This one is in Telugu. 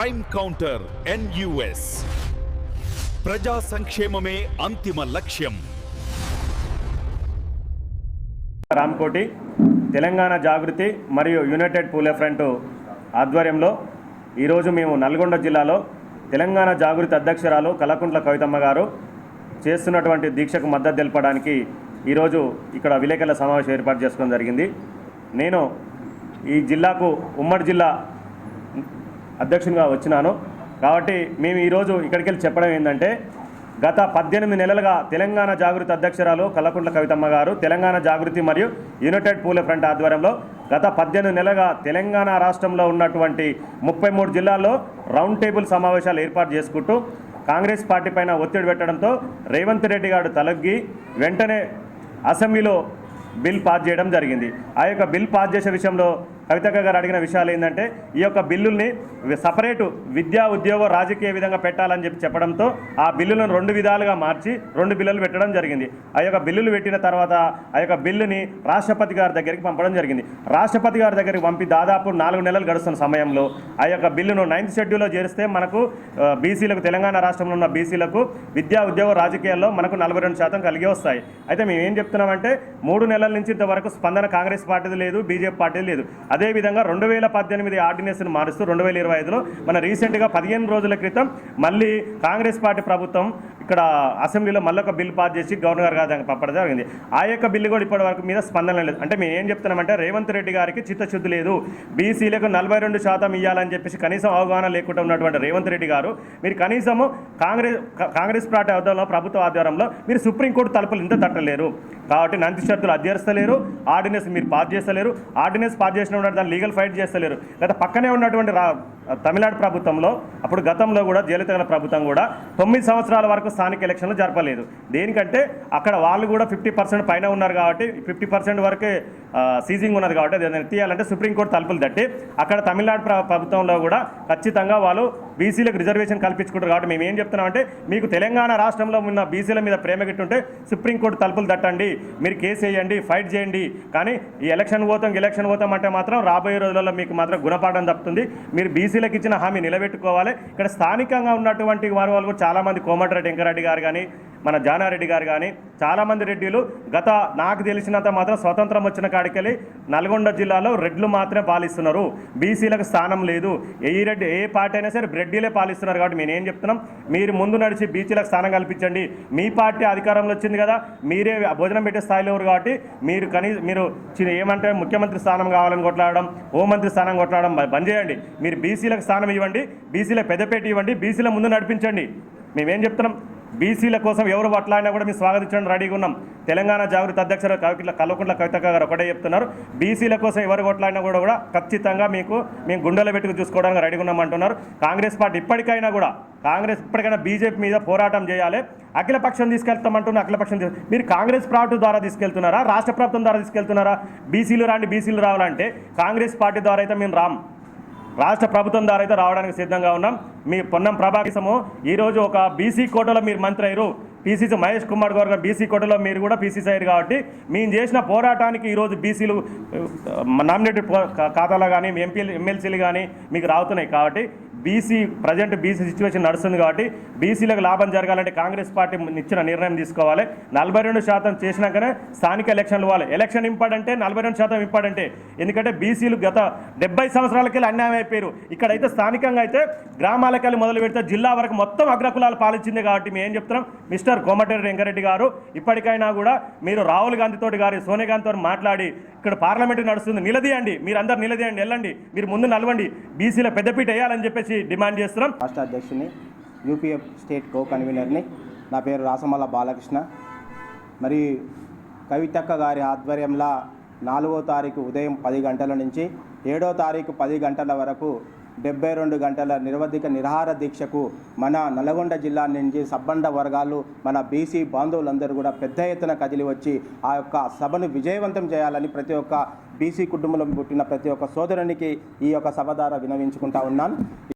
క్రైమ్ కౌంటర్ ఎన్యుఎస్ ప్రజా సంక్షేమమే అంతిమ లక్ష్యం. రామ్కోటి తెలంగాణ జాగృతి మరియు యునైటెడ్ పూలే ఫ్రంట్ ఆధ్వర్యంలో ఈరోజు మేము నల్గొండ జిల్లాలో తెలంగాణ జాగృతి అధ్యక్షురాలు కలకుంట్ల కవితమ్మ గారు చేస్తున్నటువంటి దీక్షకు మద్దతు తెలపడానికి ఈరోజు ఇక్కడ విలేకరుల సమావేశం ఏర్పాటు చేసుకోవడం జరిగింది. నేను ఈ జిల్లాకు ఉమ్మడి జిల్లా అధ్యక్షునిగా వచ్చినాను. కాబట్టి మేము ఈరోజు ఇక్కడికి వెళ్ళి చెప్పడం ఏంటంటే గత పద్దెనిమిది నెలలుగా తెలంగాణ జాగృతి అధ్యక్షురాలు కల్లకుంట్ల కవితమ్మ గారు తెలంగాణ జాగృతి మరియు యునైటెడ్ పూల ఫ్రంట్ ఆధ్వర్యంలో గత పద్దెనిమిది నెలలుగా తెలంగాణ రాష్ట్రంలో ఉన్నటువంటి ముప్పై మూడు జిల్లాల్లో రౌండ్ టేబుల్ సమావేశాలు ఏర్పాటు చేసుకుంటూ కాంగ్రెస్ పార్టీ పైన ఒత్తిడి పెట్టడంతో రేవంత్ రెడ్డి గారు తలగ్గి వెంటనే అసెంబ్లీలో బిల్ పాస్ చేయడం జరిగింది. ఆ యొక్క బిల్ పాస్ చేసే విషయంలో కవితక్క గారు అడిగిన విషయాలు ఏంటంటే ఈ యొక్క బిల్లుల్ని సపరేటు విద్యా ఉద్యోగ రాజకీయ విధంగా పెట్టాలని చెప్పి చెప్పడంతో ఆ బిల్లులను రెండు విధాలుగా మార్చి రెండు బిల్లులు పెట్టడం జరిగింది. ఆ యొక్క బిల్లులు పెట్టిన తర్వాత ఆ యొక్క బిల్లుని రాష్ట్రపతి గారి దగ్గరికి పంపడం జరిగింది. రాష్ట్రపతి గారి దగ్గరికి పంపి దాదాపు నాలుగు నెలలు గడుస్తున్న సమయంలో ఆ యొక్క బిల్లును నైన్త్ షెడ్యూల్లో చేరిస్తే మనకు బీసీలకు తెలంగాణ రాష్ట్రంలో ఉన్న బీసీలకు విద్యా ఉద్యోగ రాజకీయాల్లో మనకు నలభై రెండు శాతం కలిగి వస్తాయి. అయితే మేము ఏం చెప్తున్నామంటే మూడు నెలల నుంచి ఇంతవరకు స్పందన కాంగ్రెస్ పార్టీది లేదు బీజేపీ పార్టీది లేదు. అదేవిధంగా రెండు వేల పద్దెనిమిది ఆర్డినెన్స్ను మారుస్తూ రెండు వేల ఇరవై ఐదులో మన రీసెంట్గా పదిహేను రోజుల క్రితం మళ్ళీ కాంగ్రెస్ పార్టీ ప్రభుత్వం ఇక్కడ అసెంబ్లీలో మళ్ళొక ఒక బిల్ పాస్ చేసి గవర్నర్ గారు దగ్గర పంపడం జరిగింది. ఆ యొక్క బిల్లు కూడా ఇప్పటి వరకు మీద స్పందన లేదు. అంటే మేము ఏం చెప్తున్నామంటే రేవంత్ రెడ్డి గారికి చిత్తశుద్ధి లేదు. బీసీలకు నలభై రెండు శాతం ఇవ్వాలని చెప్పేసి కనీసం అవగాహన లేకుండా ఉన్నటువంటి రేవంత్ రెడ్డి గారు మీరు కనీసము కాంగ్రెస్ కాంగ్రెస్ పార్టీ ఆధ్వర్యంలో ప్రభుత్వ ఆధ్వర్యంలో మీరు సుప్రీంకోర్టు తలుపులు ఇంత తట్టలేరు. కాబట్టి నంది షరతులు అధ్యరిస్తలేరు ఆర్డినెన్స్ మీరు పాస్ చేస్తలేరు. ఆర్డినెన్స్ పాస్ చేసిన దాన్ని లీగల్ ఫైట్ చేస్తలేరు. గత పక్కనే ఉన్నటువంటి తమిళనాడు ప్రభుత్వంలో అప్పుడు గతంలో కూడా జయలలిత ప్రభుత్వం కూడా తొమ్మిది సంవత్సరాల వరకు స్థానిక ఎలక్షన్లు జరపలేదు. దేనికంటే అక్కడ వాళ్ళు కూడా ఫిఫ్టీ పర్సెంట్ పైన ఉన్నారు కాబట్టి ఫిఫ్టీ పర్సెంట్ వరకే సీజింగ్ ఉన్నది కాబట్టి ఏదైనా తీయాలంటే సుప్రీంకోర్టు తలుపులు తట్టి అక్కడ తమిళనాడు ప్రభుత్వంలో కూడా ఖచ్చితంగా వాళ్ళు బీసీలకు రిజర్వేషన్ కల్పించుకుంటారు కాబట్టి మేము ఏం చెప్తున్నామంటే మీకు తెలంగాణ రాష్ట్రంలో ఉన్న బీసీల మీద ప్రేమ గిట్టుంటే సుప్రీంకోర్టు తలుపులు తట్టండి మీరు కేసు వేయండి ఫైట్ చేయండి. కానీ ఈ ఎలక్షన్ పోతాం ఎలక్షన్ పోతాం అంటే మాత్రం రాబోయే రోజులలో మీకు మాత్రం గుణపాఠం తప్పుతుంది. మీరు బీసీలకు ఇచ్చిన హామీ నిలబెట్టుకోవాలి. ఇక్కడ స్థానికంగా ఉన్నటువంటి వారు వాళ్ళు కూడా చాలామంది కోమటిరెడ్డి వెంకరెడ్డి గారు కానీ మన జానారెడ్డి గారు కానీ చాలామంది రెడ్డిలు గత నాకు తెలిసినంత మాత్రం స్వతంత్రం వచ్చిన కాడికెళ్ళి నల్గొండ జిల్లాలో రెడ్లు మాత్రమే పాలిస్తున్నారు. బీసీలకు స్థానం లేదు. ఏ రెడ్డి ఏ పార్టీ అయినా సరే రెడ్డిలే పాలిస్తున్నారు కాబట్టి మేము ఏం చెప్తున్నాం? మీరు ముందు నడిచి బీసీలకు స్థానం కల్పించండి. మీ పార్టీ అధికారంలో వచ్చింది కదా మీరే భోజనం పెట్టే స్థాయిలో కాబట్టి మీరు కనీ మీరు చి- ఏమంటే ముఖ్యమంత్రి స్థానం కావాలని కొట్లాడడం హోంమంత్రి స్థానం కొట్లాడడం బంద్ చేయండి. మీరు బీసీలకు స్థానం ఇవ్వండి బీసీల పెద్దపేట ఇవ్వండి బీసీల ముందు నడిపించండి. మేమేం చెప్తున్నాం? బీసీల కోసం ఎవరు పట్లాడినా కూడా మేము స్వాగతించడం రెడీగా ఉన్నాం. తెలంగాణ జాగృతి అధ్యక్షుడు కవిట్ల కల్వకుంట్ల కవితక్క గారు ఒకటే చెప్తున్నారు. బీసీల కోసం ఎవరు కొట్లాడినా కూడా కూడా ఖచ్చితంగా మీకు మేము గుండెల పెట్టుకు చూసుకోవడానికి రెడీగా ఉన్నాం అంటున్నారు. కాంగ్రెస్ పార్టీ ఇప్పటికైనా కూడా కాంగ్రెస్ ఇప్పటికైనా బీజేపీ మీద పోరాటం చేయాలి. అఖిలపక్షం తీసుకెళ్తామంటున్న అఖిలపక్షం మీరు కాంగ్రెస్ పార్టీ ద్వారా తీసుకెళ్తున్నారా రాష్ట్ర ప్రభుత్వం ద్వారా తీసుకెళ్తున్నారా? బీసీలు రాండి బీసీలు రావాలంటే కాంగ్రెస్ పార్టీ ద్వారా అయితే మేము రాం. రాష్ట్ర ప్రభుత్వం ద్వారా అయితే రావడానికి సిద్ధంగా ఉన్నాం. మీ పొన్నం ప్రభాకసము ఈరోజు ఒక బీసీ కోటలో మీరు మంత్రి అయ్యారు. పీసీసీ మహేష్ కుమార్ గారు బీసీ కోటలో మీరు కూడా పీసీసీ అయ్యారు కాబట్టి మేము చేసిన పోరాటానికి ఈరోజు బీసీలు నామినేటెడ్ ఖాతాలో కానీ ఎంపీ ఎమ్మెల్సీలు కానీ మీకు రావుతున్నాయి కాబట్టి బీసీ ప్రజెంట్ బీసీ సిచ్యువేషన్ నడుస్తుంది కాబట్టి బీసీలకు లాభం జరగాలంటే కాంగ్రెస్ పార్టీ ఇచ్చిన నిర్ణయం తీసుకోవాలి. నలభై రెండు శాతం చేసినాకనే స్థానిక ఎలక్షన్లు ఇవ్వాలి ఎలక్షన్ ఇంపార్టెంటే నలభై రెండు శాతం ఇంపార్టెంటే. ఎందుకంటే బీసీలు గత డెబ్బై సంవత్సరాలకి అన్యాయం అయిపోయారు. ఇక్కడైతే స్థానికంగా అయితే గ్రామాలకెళ్ళి మొదలు పెడితే జిల్లా వరకు మొత్తం అగ్రకులాలు పాలించింది కాబట్టి మేము ఏం చెప్తున్నాం? మిస్టర్ కోమటిరెడ్డి వెంకరెడ్డి గారు ఇప్పటికైనా కూడా మీరు రాహుల్ గాంధీతో గారి సోనియా గాంధీ తోటి మాట్లాడి ఇక్కడ పార్లమెంటు నడుస్తుంది. నిలదీయండి. మీరు అందరు నిలదీయండి. వెళ్ళండి. మీరు ముందు నలవండి. బీసీల పెద్దపీట వేయాలని చెప్పేసి డిమాండ్ చేస్తున్నాం. రాష్ట్ర అధ్యక్షుని యూపీఎఫ్ స్టేట్ కో కన్వీనర్ని నా పేరు రాసమల్ల బాలకృష్ణ. మరి కవితక్క గారి ఆధ్వర్యంలో నాలుగో తారీఖు ఉదయం పది గంటల నుంచి ఏడో తారీఖు పది గంటల వరకు డెబ్బై రెండు గంటల నిరవధిక నిరాహార దీక్షకు మన నల్గొండ జిల్లా నుంచి సబ్బండ వర్గాలు మన బీసీ బాంధవులందరూ కూడా పెద్ద ఎత్తున కదిలి వచ్చి ఆ యొక్క సభను విజయవంతం చేయాలని ప్రతి ఒక్క బీసీ కుటుంబంలో పుట్టిన ప్రతి ఒక్క సోదరునికి ఈ యొక్క సభ ద్వారా వినవించుకుంటా ఉన్నాను.